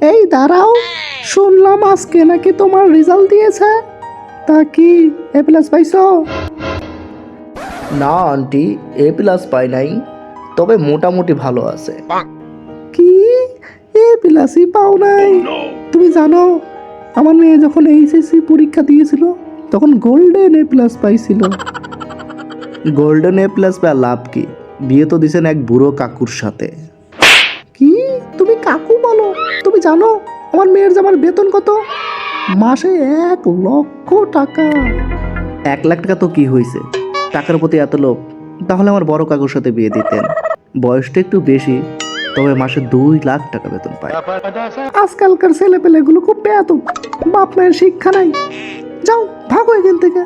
এই দাঁড়াও শুনলাম আজকে নাকি তোমার রেজাল্ট দিয়েছে। তা কি এ প্লাস পাইছো? না আন্টি এ প্লাস পাই নাই তবে মোটামুটি ভালো আছে। কি? এ প্লাসই পাও নাই। তুমি জানো আমার মেয়ে যখন এইচএসসি পরীক্ষা দিয়েছিল তখন গোল্ডেন এ প্লাস পাইছিল। গোল্ডেন এ প্লাস বা লাভ কি? বিয়ে তো দিছেন এক বুড়ো কাকুর সাথে। কি? তুমি কাকু বলো। তুমি জানো আমার মেয়ের জামার বেতন কত? মাসে এক লক্ষ টাকা। এক লাখ টাকা তো কি হয়েছে? টাকার প্রতি এত লোভ তাহলে আমার বড় কাকুর সাথে বিয়ে দিতেন। বয়সটা একটু বেশি তবে মাসে দুই লাখ টাকা বেতন পায়। আজকালকার ছেলে পেলেগুলো খুব বেয়াত বাপ মায়ের শিক্ষা নাই। যাও ভাগো এখান থেকে।